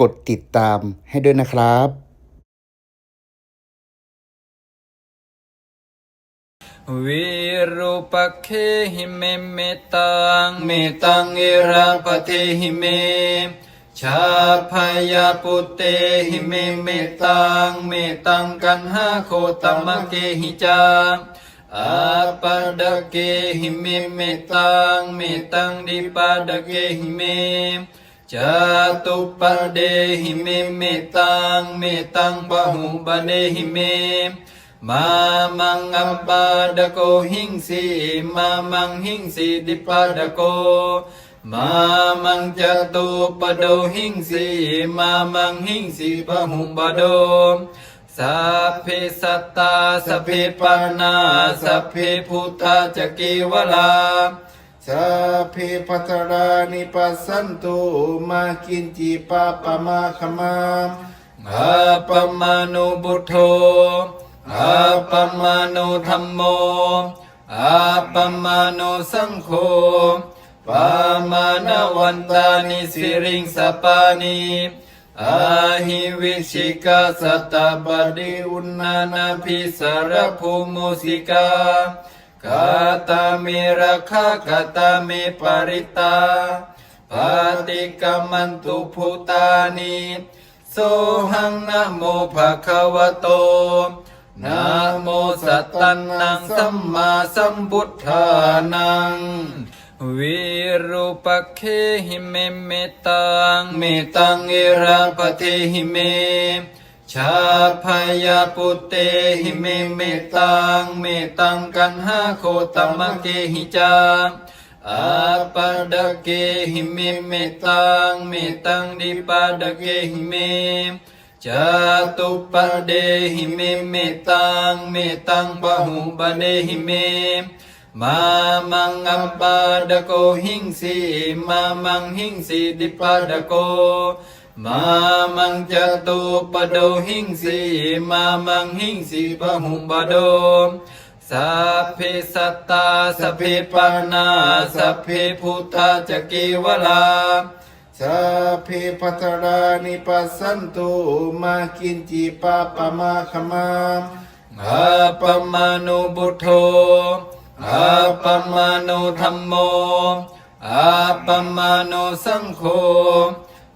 กดติดตามให้ด้วยนะครับวิรูปเคหิเมเมตังเมตังเอราปเทหิเม ชาพยาปุเตหิเมเมตังเมตังกันหาโคตมะเกหิจาอาปะดะเกหิเมเมตังเมตังดิปะดะเกหิเม จตุปะเดหิเมเมตังเมตังบะหุบะเดหิเม มามังอัปปาดโกหิงสีมามังหิงสีดิปาดโก มามังจตุปโดหิงสีมามังหิงสีปะหุบโดสัพเพสัตตาสัพเพปานาสัพเพพุทธาจกีวลา สัพเพพัทรานิปัสสันตุมากินจิปาปะมาขมาอาปมานุบุตโธอาปมานุธรรมโมอาปมานุสังโฆปามาณวันตานิสิริงสปานิอาหิวิชิกาสตตาบดิอุณานาภิสารภูมุสิกา กาตามิราคากาตามิปริตาปาติกามันตุพุตานิโสหังนะโมภะคะวะโตนะโมสัตตันนังสัมมาสัมพุทธานังวิรูปเคหิเมเมตังเมตังเอราปเทหิเม ชาพยาปุเตหิเมเมตังเมตังกันหาโคตมะเกหิจาอาปะดะเกหิเมเมตังเมตังดิปะดะเกหิเมจาตุปะเดหิเมเมตังเมตังบะหุบะเดหิเมมามังอัปปาดะโกหิงสีมามังหิงสีดิปะดะโก มามังจตุปะโดหิงสีมามังหิงสีบะหุบะโดสัพเพสัตตาสัพเพปานาสัพเพพุทธาจกีวลาสัพเพพัทรานิปัสสันตุมากินจิปาปะมาขมาอาปมานุบุตโธอาปมานุธรรมโมอาปมานุสังโฆ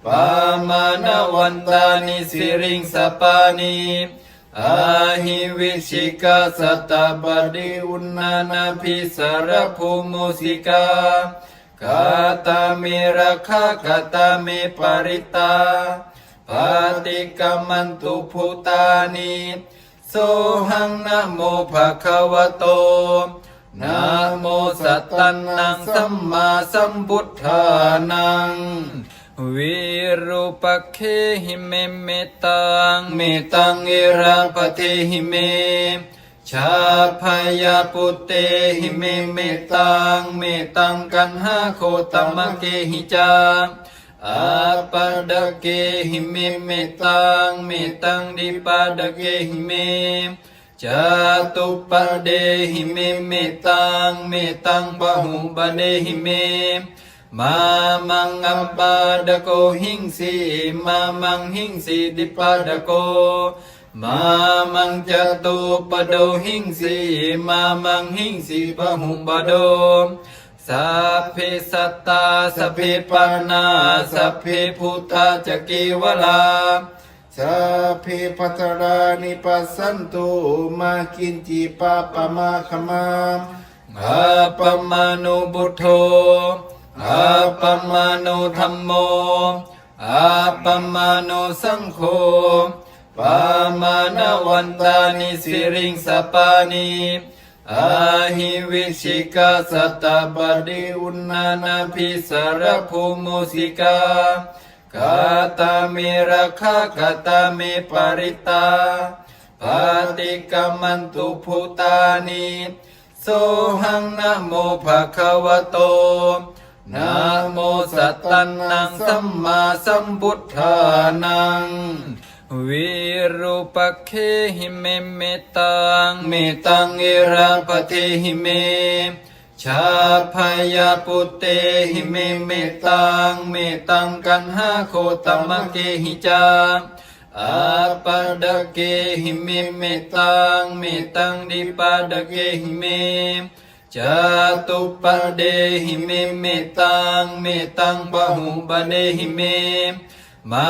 ปามาณวันตานิสิริงสปานิอาหิวิชิกาสตตาบดิอุณนานาภิสารภูมุสิกากาตามิราคากาตามิปริตาปาติกามันตุพุตานิโสหังนะโมภะคะวะโตนะโมสัตตันนังสัมมาสัมพุทธานัง วิรูปเคหิเมเมตังเมตังเอราปเทหิเม ชาพยาปุเตหิเมเมตังเมตังกันหาโคตมะเกหิจาอาปะดะเกหิเมเมตังเมตังดิปะดะเกหิเมจาตุปะเดหิเมเมตังเมตังบะหุบะเดหิเม มามังอัปปาดะโกหิงสีมามังหิงสีดิปะดะโก มามังจตุปะโดหิงสีมามังหิงสีบะหุบะโดสัพเพสัตตาสัพเพปานาสัพเพพุทธาจกีวลาสัพเพพัทรานิปัสสันตุมากินจิปาปะมาขมาอาปมานุบุตโธ อาปมานุธรรมโมอาปมานุสังโฆปามาณวันตานิสิริงสปานิอาหิวิชิกาสตตาบดิอุณนานาภิสารภูมุสิกากาตามิราคากาตามิปริตาปาติกามันตุพุตานิโสหังนะโมภะคะวะโต นะโมสัตตันนังสัมมาสัมพุทธานังวิรูปเคหิเมเมตังเมตังเอราปเทหิเมชชาพยาปุเตหิเมเมตังเมตังกันหาโคตมะเกหิจาอาปะดะเกหิเมเมตังเมตังดิปะดะเกหิเม จตุปเดหิเมเมตังเมตังปะหุปะเดหิเมมา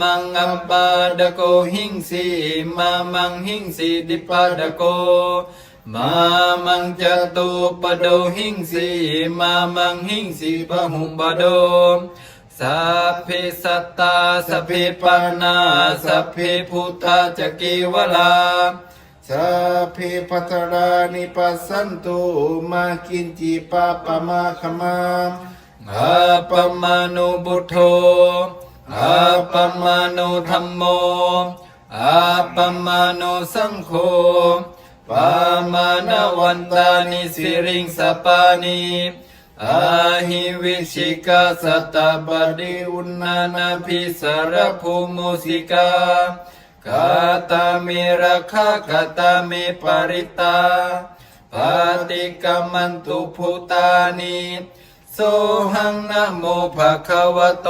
มังอัปปาดะโกหิงสีมามังหิงสีดิปาดะโกมามังจตุปโดหิงสีมามังหิงสีปะหุปโดสัพเพสัตตาสัพเพปานาสัพเพพุทธาจกีวลา สัพเพพัตตานิปัสสันตุมากินจิปะปะมาขมาอาปมานุบุตโธอาปมานุธรรมโมอาปมานุสังโฆปามานาวันตานิสิริงสปานิอาหิวิชิกาสัตตบดิอุณานาภิสารภูมุสิกา กาตามิราคากาตามิปริตาปฏิกรมันตุพุตานิโสหังนะโมภะคะวะโต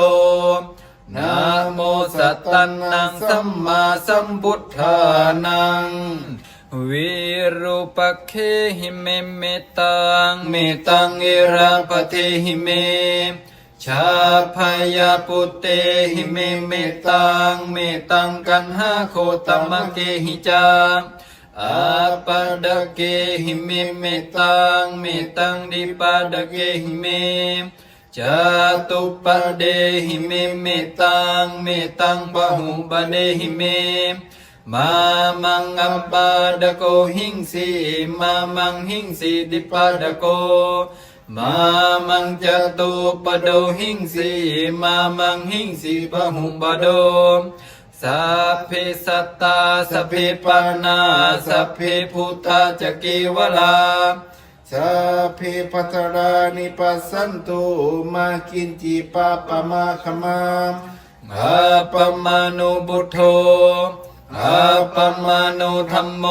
นะโมสัตตันนังสัมมาสัมพุทธานังวิรูปเคหิเมเมตังเมตังเอราปเทหิเม ชาพยาปุเตหิเมเมตังเมตังกันหาโคตมะเกหิจาอาปะดะเกหิเมเมตังเมตังดิปะดะเกหิเมจาตุปะเดหิเมเมตังเมตังปะหุปะเดหิเมมามังอัปปาดะโกหิงสีมามังหิงสีดิปะดะโก มามังจตุปะโดหิงสีมามังหิงสีปะหุปะโดสัพเพสัตตาสัพเพปานาสัพเพพุทธาจกีวลาสัพเพพัตตานิปัสสันตุมากินจิปะปะมาขมาอาปมานุบุตโธอาปมานุธรรมโม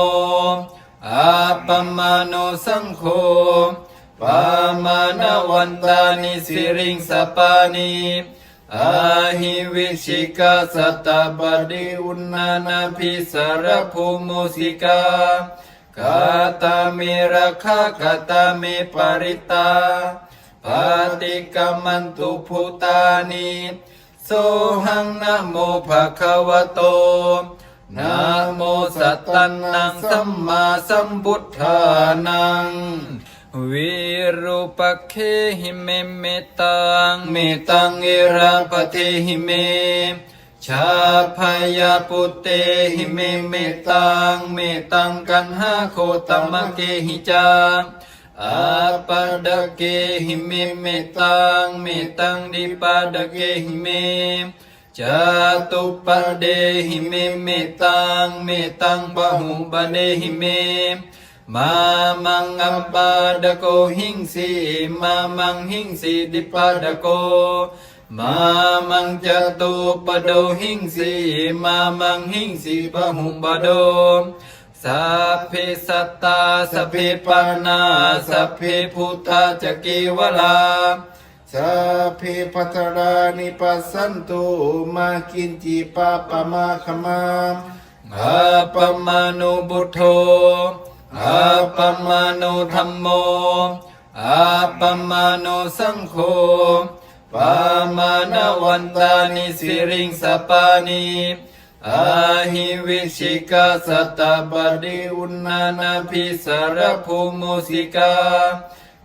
อาปมานุสังโฆ ปามานาวันตานิสิริงสปานิอาหิวิชิกาสัตตบดิอุณนานาภิสารภูมุสิกากาตามิราคากาตามิปริตาปฏิกรรมันตุพุตานิโสหังนะโมภะคะวะโตนะโมสัตตันนังสัมมาสัมพุทธานัง วิรูปเคหิเมเมตังเมตังเอราปเทหิเม ชาพยาปุเตหิเมเมตังเมตังกันหาโคตมะเกหิจาอาปะดะเกหิเมเมตังเมตังดิปะดะเกหิเมจตุปะเดหิเมเมตังเมตังปะหุปะเดหิเม มามังอัปปาดโกหิงสีมามังหิงสีดิปะดโก มามังจตุปโดหิงสีมามังหิงสีปะหุปะโดสัพเพสัตตาสัพเพปานาสัพเพพุทธาจกีวลาสัพเพพัตตานิปัสสันตุมากินจิปะปะมาขมาอาปมานุบุตโธ อาปมานุธรรมโมอาปมานุสังโฆปามานาวันตานิสิริงสปานิอาหิวิชิกาสตตบดิอุณนานาภิสารภูมุสิกา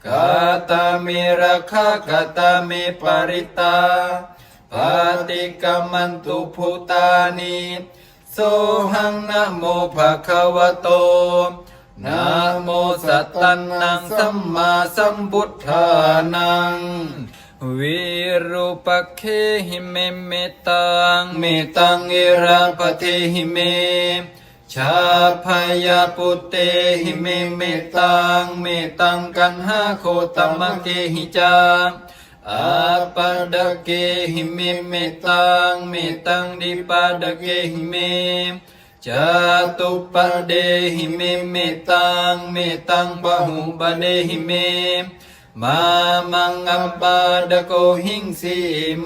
กาตามิราคากาตามิปริตาปฏิกรรมันตุพุตานิโสหังนะโมภะคะวะโต นะโมสัตตันนังสัมมาสัมพุทธานังวิรูปเคหิเมเมตังเมตังเอราปเทหิเม ชาพยาปุเตหิเมเมตังเมตังกันหาโคตมะเกหิจาอาปะดะเกหิเมเมตังเมตังดิปะดะเกหิเม จตุปเดหิเมเมตังเมตังปะหุปเดหิเม มามังอัปปาดโกหิงสี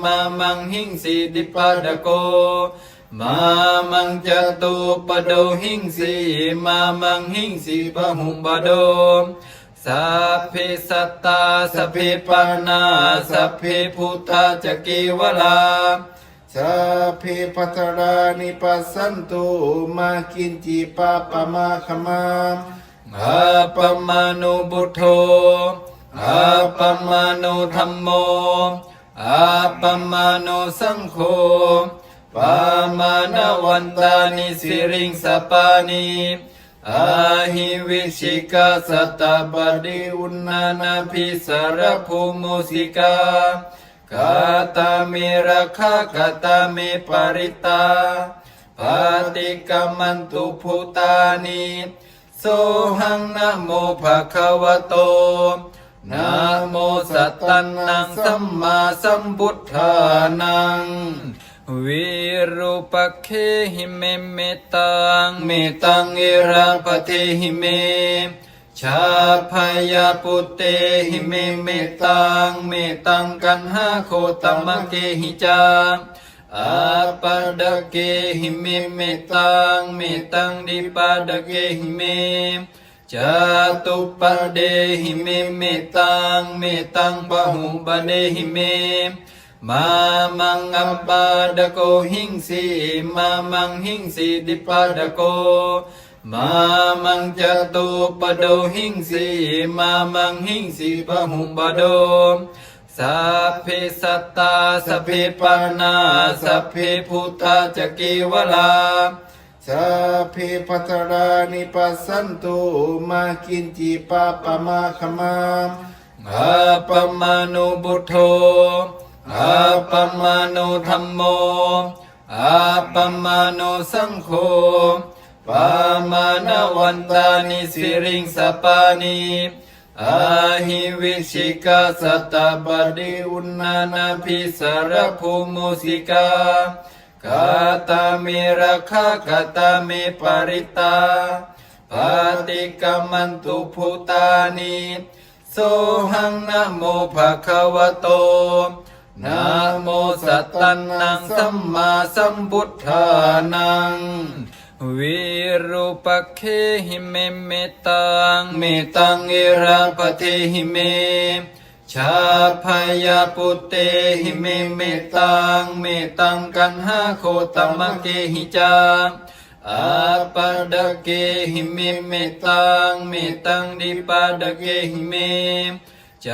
มามังหิงสีดิปาดโก มามังจตุปโดหิงสีมามังหิงสีปะหุปโดสัพเพสัตตาสัพเพปานาสัพเพพุทธาจกกีวลา เพปัตตานิปัสสันตุมากินจิปะปะมาขมาอาปมานุบุตโธอาปมานุธรรมโมอาปมานุสังโฆปามาณวันตานิสิริงสปานิอาหิวิชิกาสัตตบดิอุณนานาภิสารภูมุสิกา กตามิราคากตามิปริตาปาติกามันตุพุตานิโสหังนะโมภะคะวะโตนะโมสัตตันนังสัมมาสัมพุทธานังวิรูปเคหิเมเมตังเมตังเอราปเทหิเม ชาพยาปุเตหิเมเมตังเมตังกันหาโคตมะเกหิจาอาปาดะเกหิเมเมตังเมตังดิปาดะเกหิเมจาตุปะเดหิเมเมตังเมตังปะหุปะเดหิเมมามังอัปปาดะโกหิงสีมามังหิงสีดิปาดะโก มามังจตุปะโดหิงสีมามังหิงสีปะหุปะโดสัพเพสัตตาสัพเพปานาสัพเพพุทธาจกกีวลาสัพเพปัตตานิปัสสันตุมากินจิปะปะมาขมาอาปมานุบุตโธอาปมานุธรรมโมอาปมานุสังโฆ ปามาณวันตานิสิริงสปานิอาหิวิชิกาสัตตบดิอุณนานาภิสารภูมุสิกากาตามิราคากาตามิปริตาปาติกามันตุพุตานิโสหังนะโมภะคะวะโตนะโมสัตตันนังสัมมาสัมพุทธานัง วิรูปเคหิเมเมตังเมตังเอราปเทหิเม ชาพยาปุเตหิเมเมตังเมตังกันหาโคตมะเกหิจาอาปาดะเกหิเมเมตังเมตังดิปาดะเกหิเมจ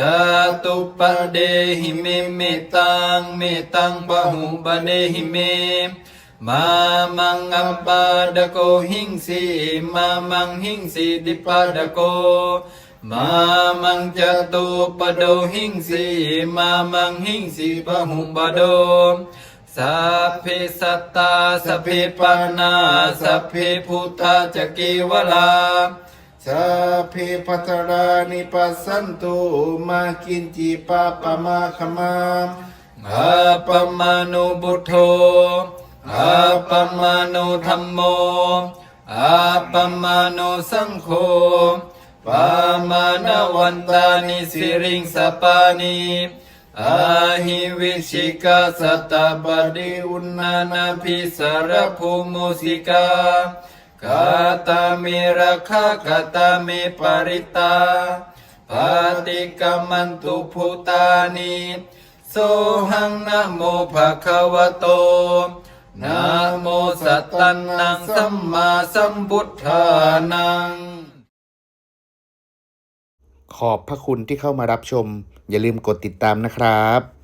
ตุปะเดหิเมเมตังเมตังปะหุปะเดหิเม มามังอัปปาดะโกหิงสีมามังหิงสีดิปาดะโก มามังจตุปะโดหิงสีมามังหิงสีปะหุปะโดสัพเพสัตตาสัพเพปานาสัพเพพุทธาจกกีวลาสัพเพปัตตานิปัสสันตุมากินจิปะปะมาขมาอาปมานุบุตโธ อาปมานุธรรมโมอาปมานุสังโฆปามาณวันตานิสิริงสปานิอาหิวิชิกาสตตบดิอุณนานาภิสารภูมุสิกากาตามิราคากาตามิปริตาปาติกามันตุพุตานิโสหังนะโมภะคะวะโต นะโมสัตตันนังสัมมาสัมพุทธานัง ขอบพระคุณที่เข้ามารับชม อย่าลืมกดติดตามนะครับ